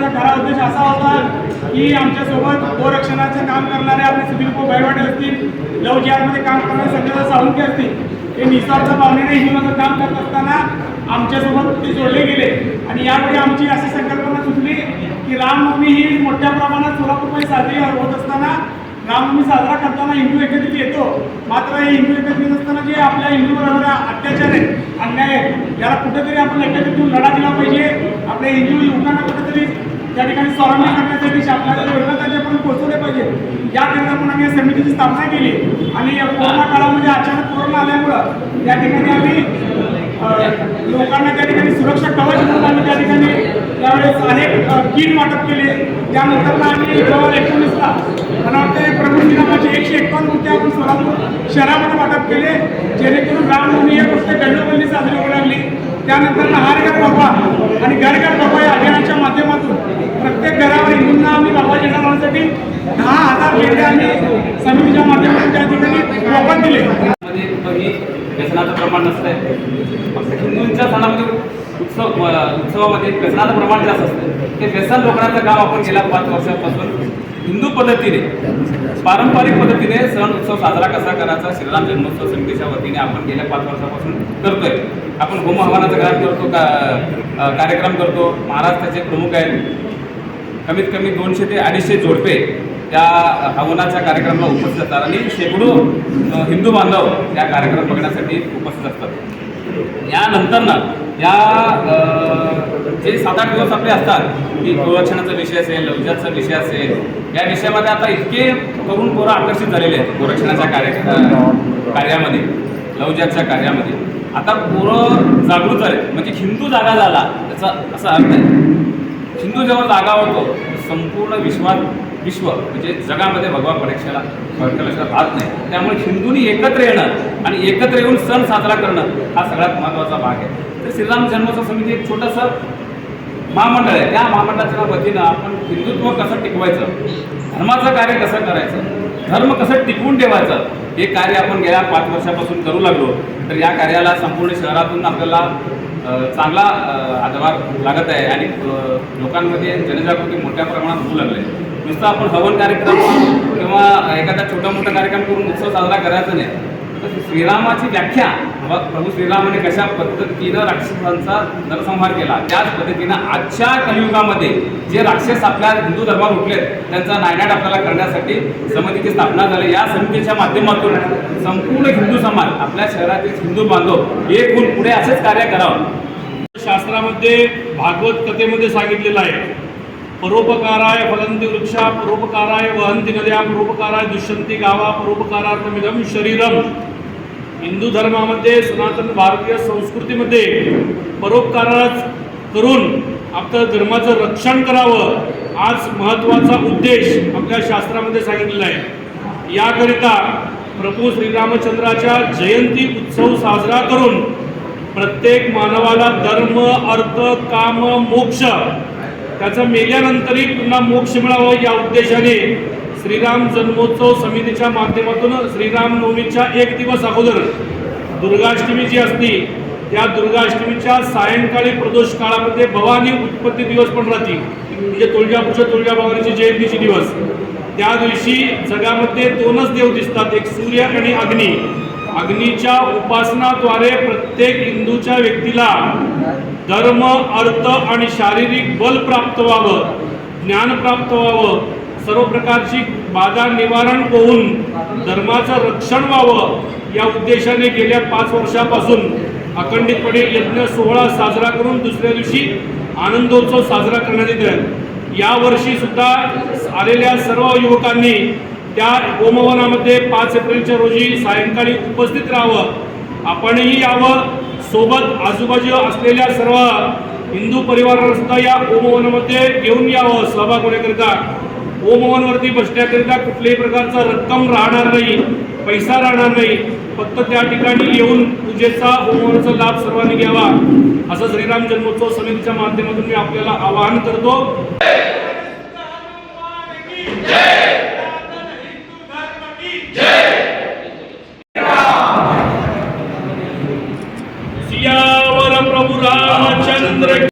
करण्याचा खरा उद्देश असा होता की आमच्यासोबत गोरक्षणाचं काम करणारे आपले सुधीर भैरवाडे असतील लव जिहादमध्ये काम करणारे संजय साळुंके असतील हे निस्वार्थ भावनेने हिंदूचं काम करत असताना आमच्यासोबत ते जोडले गेले. आणि यावेळी आमची अशी संकल्पना सुचली की रामनवमी ही मोठ्या प्रमाणात सोलापूरमध्ये साजरी होत असताना रामनवमी साजरा करताना हिंदू एक मात्र हे हिंदू एकत्रित असताना जे आपल्या हिंदूबरोबर अत्याचार आहे अन्याय आहे याला कुठेतरी आपण एकत्रित होऊन लढा दिला पाहिजे. आपल्या हिंदू युवकांना कुठेतरी त्या ठिकाणी स्वावलंबी करण्यासाठी आपल्याला योजना त्यांच्यापर्यंत पोहोचवले पाहिजे. याकरिता पण आम्ही या समितीची स्थापना केली. आणि या कोरोना काळामध्ये अचानक कोरोना आल्यामुळं या ठिकाणी आम्ही लोकांना त्या ठिकाणी सुरक्षा कवच म्हणून आम्ही त्या ठिकाणी त्यावेळेस अनेक अ, किट वाटप केले. त्यानंतर आम्ही जवळ एकोणीसला मला वाटतं प्रमुख दिनामाचे एकशे एकावन्न मूर्ती आपण सोलापूर शहरामध्ये वाटप केले. जेणेकरून रामभूमी एक गोष्ट गल्लोगल्ली साजरी होऊ लागली. त्यानंतर हर घर बाबा आणि घर घर बाबा या अभियानाच्या माध्यमातून प्रत्येक घरावर हिंदूंना आम्ही बाबा झेंडा दहा हजार पेढे आम्ही समितीच्या माध्यमातून त्या ठिकाणी वापर दिले. व्यसनाचं प्रमाण नसतंय. फक्त हिंदूंच्या सणामध्ये उत्सव उत्सवामध्ये व्यसनाचं प्रमाण जास्त असतं ते व्यसन रोखण्याचं काम आपण गेल्या पाच वर्षापासून हिंदू पद्धतीने पारंपरिक पद्धतीने सण उत्सव साजरा कसा करायचा श्रीराम जन्मोत्सव समितीच्या वतीने आपण गेल्या पाच वर्षापासून करतोय. आपण होम हवानाचं ग्रहण करतो का कार्यक्रम करतो. महाराष्ट्राचे प्रमुख आहेत. कमीत कमी दोनशे ते अडीचशे जोडपे त्या हवनाच्या कार्यक्रमाला उपस्थित असतात. आणि शेकडो हिंदू बांधव या कार्यक्रम बघण्यासाठी उपस्थित असतात. यानंतर ना या जे सात आठ दिवस आपले असतात की गोरक्षणाचा विषय असेल लवजाचा विषय असेल या विषयामध्ये आता इतके करून पोरं आकर्षित झालेले आहेत गोरक्षणाच्या कार्य कार्यामध्ये लवजाच्या कार्यामध्ये. आता पोरं जागृत झाले म्हणजे हिंदू जागा झाला त्याचा असा अर्थ आहे. हिंदू जेव्हा जागा होतो संपूर्ण विश्वात विश्व म्हणजे जगामध्ये भगवा परीक्षेला परीक्षेला राहत नाही. त्यामुळे हिंदूंनी एकत्र येणं आणि एकत्र येऊन सण साजरा करणं हा सगळ्यात महत्त्वाचा भाग आहे. तर श्रीराम जन्मोत्सव समिती एक छोटंसं महामंडळ आहे. त्या महामंडळाच्या वतीनं आपण हिंदुत्व कसं टिकवायचं धर्माचं कार्य कसं करायचं धर्म कसं टिकवून ठेवायचं हे कार्य आपण गेल्या पाच वर्षापासून करू लागलो. तर या कार्याला संपूर्ण शहरातून आपल्याला चांगला आधार लागत आहे आणि लोकांमध्ये जनजागृती मोठ्या प्रमाणात होऊ लागले आहे. नुसतं आपण हवन कार्यक्रम किंवा एखादा छोटा मोठा कार्यक्रम करून उत्सव साजरा करायचा नाही. तर श्रीरामाची व्याख्या मग प्रभू श्रीरामाने कशा पद्धतीनं राक्षसांचा नरसंहार केला? त्याच पद्धतीनं आजच्या कलियुगामध्ये जे राक्षस आपल्या हिंदू धर्मावर उठलेत त्यांचा नायनाट आपल्याला करण्यासाठी समितीची स्थापना झाली. या समितीच्या माध्यमातून संपूर्ण हिंदू समाज आपल्या शहरातील हिंदू बांधव एक होऊन पुढे असेच कार्य करावं. शास्त्रामध्ये भागवत कथेमध्ये सांगितलेलं आहे परोपकाराय फलंती वृक्षा परोपकाराय वहंती नद्या परोपकाराय दुष्यंती गावा परोपकारार्थमिदम शरीरम. हिंदू धर्मामध्ये सनातन भारतीय संस्कृतीमध्ये परोपकाराच करून आपल्या धर्माचं रक्षण करावं आज महत्त्वाचा उद्देश आपल्या शास्त्रामध्ये सांगितलेला आहे. याकरिता प्रभू श्रीरामचंद्राच्या जयंती उत्सव साजरा करून प्रत्येक मानवाला धर्म अर्थ काम मोक्ष त्याचा मेल्यानंतरही पुन्हा मोक्ष मिळावं या उद्देशाने श्रीराम जन्मोत्सव समितीच्या माध्यमातून श्रीराम नवमीच्या एक दिवस अगोदर दुर्गाष्टमी जी असते त्या दुर्गाष्टमीच्या सायंकाळी प्रदोष काळामध्ये भवानी उत्पत्ती दिवस पण राहते. म्हणजे तुळजापूरच्या तुळजाभवानीची जयंतीचे दिवस. त्या दिवशी जगामध्ये दोनच देव दिसतात एक सूर्य आणि अग्नी. अग्नीच्या उपासनाद्वारे प्रत्येक हिंदूच्या व्यक्तीला धर्म अर्थ आणि शारीरिक बल प्राप्त व्हावं ज्ञान प्राप्त व्हावं सर्व प्रकारची बाधा निवारण होऊन धर्माचं रक्षण व्हावं या उद्देशाने गेल्या पाच वर्षापासून अखंडितपणे यज्ञ सोहळा साजरा करून दुसऱ्या दिवशी आनंदोत्सव साजरा करण्यात येत आहे यावर्षी सुद्धा आलेल्या सर्व युवकांनी त्या होमवनामध्ये पाच एप्रिलच्या रोजी सायंकाळी उपस्थित राहावं. आपणही यावं. सोबत आजूबाजू असलेल्या सर्व हिंदू परिवाराला सुद्धा या होमवनामध्ये घेऊन यावं. सहभाग होण्याकरिता ओमवनवरती बसण्याकरिता कुठल्याही प्रकारचा रक्कम राहणार नाही पैसा राहणार नाही. फक्त त्या ठिकाणी येऊन पूजेचा ओमवनचा लाभ सर्वांनी घ्यावा. असं श्रीराम जन्मोत्सव समितीच्या माध्यमातून मी आपल्याला आवाहन करतो. प्रभू रामचंद्र